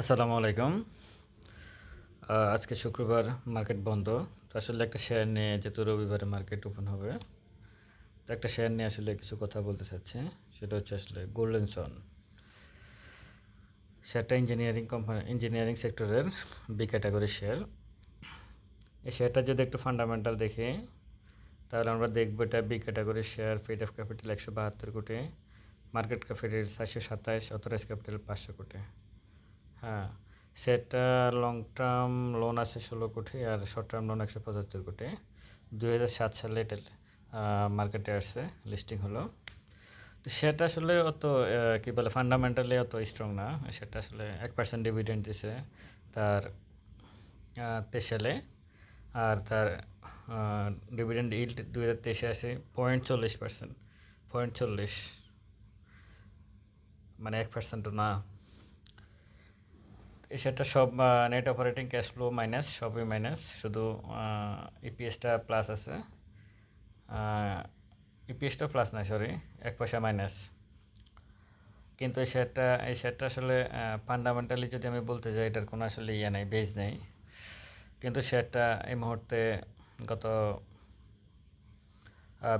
আসসালামু আলাইকুম। আজকে শুক্রবার মার্কেট বন্ধ। তো আসলে একটা শেয়ার নিয়ে যেহেতু রবিবারে মার্কেট ওপেন হবে, তো একটা শেয়ার নিয়ে আসলে কিছু কথা বলতে চাচ্ছি। সেটা হচ্ছে আসলে গোল্ডেন সন শেয়ারটা ইঞ্জিনিয়ারিং কোম্পানি ইঞ্জিনিয়ারিং সেক্টরের বি ক্যাটাগরি শেয়ার এই শেয়ারটা যদি একটু ফান্ডামেন্টাল দেখি, তাহলে আমরা দেখব এটা বি ক্যাটাগরির শেয়ার ফেড অফ ক্যাপিটাল একশো বাহাত্তর কোটি মার্কেট ক্যাপিটাল চারশো সাতাইশ অথরাইজ ক্যাপিটাল পাঁচশো কোটি। হ্যাঁ সেটা লং টার্ম লোন আছে ষোলো কোটি আর শর্ট টার্ম লোন একশো পঁচাত্তর কোটি। হাজার সাত সালে এটা মার্কেটে আসছে লিস্টিং হলো। তো সেটা আসলে অত কী বলে ফান্ডামেন্টালি অত স্ট্রং না। সেটা আসলে এক পার্সেন্ট ডিভিডেন্ড দিছে তার আহ, তেইশ সালে। আর তার ডিভিডেন্ড ইল্ড দুই হাজার তেইশে আসে পয়েন্ট চল্লিশ পার্সেন্ট পয়েন্ট চল্লিশ মানে এক পার্সেন্টও না। সেটা সব net operating cash flow minus সবই মাইনাস শুধু ইপিএসটা প্লাস আছে। ইপিএসটা প্লাস নাই সরি এক পয়সা মাইনাস কিন্তু এই শেয়ারটা এই শেয়ারটা আসলে ফান্ডামেন্টালি যদি আমি বলতে যাই, এটার কোনো আসলে ইয়ে নেই বেজ নেই। কিন্তু শেয়ারটা এই মুহূর্তে গত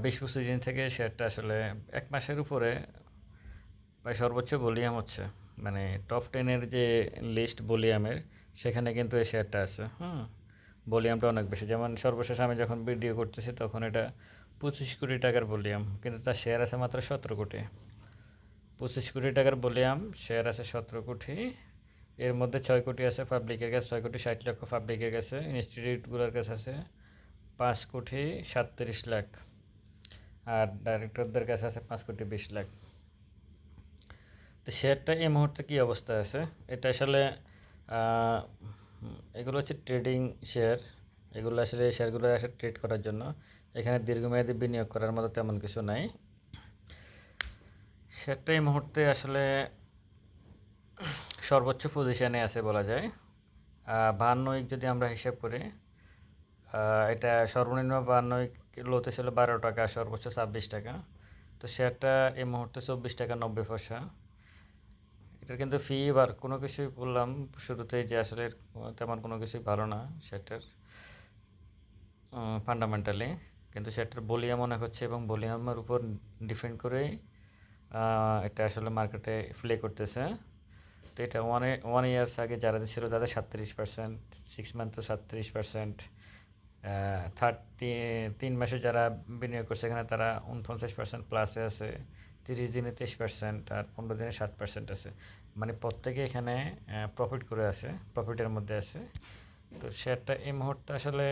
বিশ পঁচিশ দিন থেকে শেয়ারটা আসলে এক মাসের উপরে প্রায় সর্বোচ্চ ভলিউম হচ্ছে। মানে টপ টেনের যে লিস্ট ভলিউমের সেখানে কিন্তু এই শেয়ারটা আছে, হুম? ভলিউমটা অনেক বেশি। যেমন সর্বশেষ আমি যখন ভিডিও করতেছি, তখন এটা পঁচিশ কোটি টাকার ভলিউম কিন্তু তার শেয়ার আছে মাত্র সতেরো কোটি। পঁচিশ কোটি টাকার ভলিউম শেয়ার আছে সতেরো কোটি। এর মধ্যে ছয় কোটি আছে পাবলিকের কাছে, ছয় কোটি ষাট লক্ষ পাবলিকের কাছে ইনস্টিটিউটগুলোর কাছে আছে পাঁচ কোটি সাতত্রিশ লাখ। আর ডাইরেক্টরদের কাছে আছে পাঁচ কোটি বিশ লাখ। তো শেয়ারটা এই মুহূর্তে কী অবস্থা আছে? এটা আসলে এগুলো হচ্ছে ট্রেডিং শেয়ার এগুলো আসলে শেয়ারগুলো আসে ট্রেড করার জন্য। এখানে দীর্ঘমেয়াদী বিনিয়োগ করার মতো তেমন কিছু নাই। শেয়ারটা এই মুহূর্তে আসলে সর্বোচ্চ পজিশনে আছে বলা যায়। বাহান্ন উইক যদি আমরা হিসাব করি এটা সর্বনিম্ন বাহান্ন উইক লোতে ছিল বারো টাকা, সর্বোচ্চ ছাব্বিশ টাকা। তো শেয়ারটা এই মুহূর্তে চব্বিশ টাকা নব্বই পয়সা। এটার কিন্তু ফি বা কোনো কিছুই বললাম শুরুতেই যে আসলে তেমন কোনো কিছুই ভালো না সেটার ফান্ডামেন্টালি কিন্তু সেটার ভলিউম অনেক হচ্ছে এবং ভলিউমের উপর ডিপেন্ড করেই এটা আসলে মার্কেটে প্লে করতেছে। তো এটা ওয়ান ওয়ান ইয়ার্স আগে যারা ছিল তাদের সাতত্রিশ পার্সেন্ট সিক্স মান্থ তো সাতত্রিশ পার্সেন্ট থার্টি তিন মাসে যারা বিনিয়োগ করছে এখানে তারা উনপঞ্চাশ পার্সেন্ট প্লাসে আছে। তিরিশ দিনে তেইশ পার্সেন্ট আর পনেরো দিনে সাত পার্সেন্ট আছে। মানে প্রত্যেকে এখানে প্রফিট করে আছে প্রফিটের মধ্যে আছে। তো শেয়ারটা এই মুহূর্তে আসলে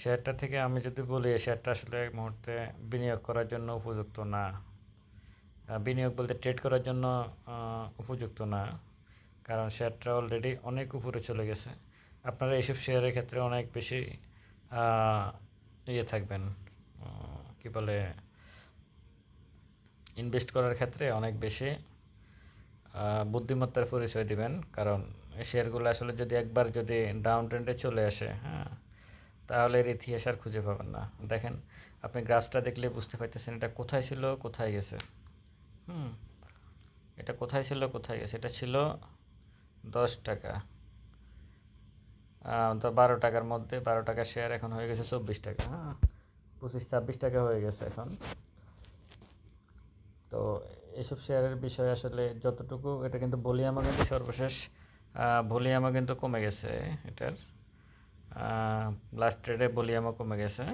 শেয়ারটা থেকে আমি যদি বলি শেয়ারটা আসলে এই মুহূর্তে বিনিয়োগ করার জন্য উপযুক্ত না। বিনিয়োগ বলতে ট্রেড করার জন্য উপযুক্ত না। কারণ শেয়ারটা অলরেডি অনেক উপরে চলে গেছে। আপনারা এইসব শেয়ারের ক্ষেত্রে অনেক বেশি ইয়ে থাকবেন কি বলে ইনভেস্ট করার ক্ষেত্রে অনেক বেশি বুদ্ধিমত্তার পরিচয় দিবেন। কারণ শেয়ারগুলো আসলে যদি একবার যদি ডাউন ট্রেন্ডে চলে আসে হ্যাঁ তাহলে এর ইতিহাস আর খুঁজে পাবেন না। দেখেন, আপনি গ্রাফটা দেখলে বুঝতে পারতেছেন এটা কোথায় ছিল, কোথায় গেছে। হুম, এটা কোথায় ছিল, কোথায় গেছে? এটা ছিল দশ টাকা। তো বারো টাকার মধ্যে, বারো টাকার শেয়ার এখন হয়ে গেছে চব্বিশ টাকা হ্যাঁ পঁচিশ, ছাব্বিশ টাকা হয়ে গেছে এখন। তো এইসব শেয়ারের বিষয়ে আসলে যতটুকু, এটা কিন্তু ভলিউমও কিন্তু সর্বশেষ ভলিউমও কিন্তু কমে গেছে এটার। লাস্ট ট্রেডে ভলিউমও কমে গেছে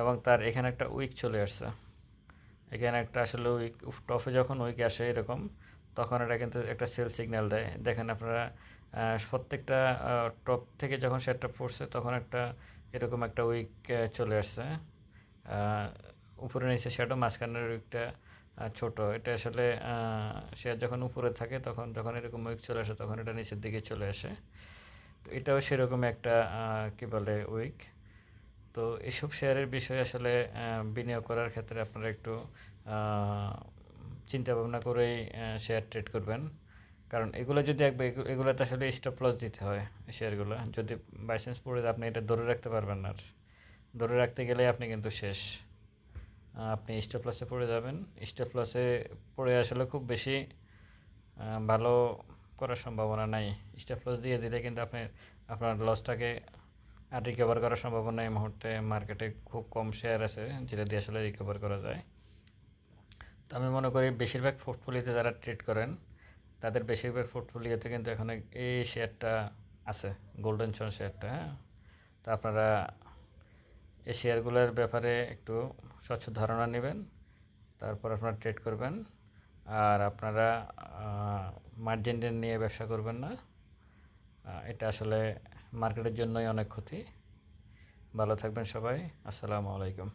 এবং তার এখানে একটা উইক চলে আসছে। এখানে একটা আসলে উইক টফে যখন উইক আসে এরকম, তখন এটা কিন্তু একটা সেল সিগন্যাল দেয়। দেখেন আপনারা প্রত্যেকটা টপ থেকে যখন শেয়ারটা পড়ছে তখন একটা এরকম একটা উইক চলে আসছে। উপরে নিচে শ্যাডো মাঝখানের উইকটা ছোট, এটা আসলে শেয়ার যখন উপরে থাকে তখন, যখন এরকম উইক চলে আসে তখন এটা নিচের দিকে চলে আসে। তো এটাও সেরকম একটা কি বলে, উইক। তো এসব শেয়ারের বিষয়ে আসলে বিনিয়োগ করার ক্ষেত্রে আপনারা একটু চিন্তা ভাবনা করেই শেয়ার ট্রেড করবেন। কারণ এগুলো যদি একবার এগু- এগুলোতে আসলে স্টপ লস দিতে হয় শেয়ারগুলো। যদি বাই চান্স পড়ে আপনি এটা ধরে রাখতে পারবেন না ধরে রাখতে গেলে আপনি কিন্তু শেষ। আপনি স্টপ লসে পড়ে যাবেন। স্টপ লসে পড়ে আসলে খুব বেশি ভালো করার সম্ভাবনা নাই। স্টপ লস দিয়ে দিলে কিন্তু আপনি আপনার লসটাকে আর রিকভার করার সম্ভাবনা এই মুহূর্তে মার্কেটে খুব কম শেয়ার আছে, যেটা দিয়ে আসলে রিকভার করা যায়। তো আমি মনে করি বেশিরভাগ পোর্টফোলিওতে যারা ট্রেড করেন, তাদের বেশিরভাগ পোর্টফোলিওতে কিন্তু এখানে এই শেয়ারটা আছে গোল্ডেন চন শেয়ারটা হ্যাঁ? তো আপনারা এই শেয়ারগুলোর ব্যাপারে একটু স্বচ্ছ ধারণা নেবেন, তারপর আপনারা ট্রেড করবেন। আর আপনারা মার্জিন নিয়ে ব্যবসা করবেন না। এটা আসলে মার্কেটের জন্যই অনেক ক্ষতি। ভালো থাকবেন সবাই। আসসালামু আলাইকুম।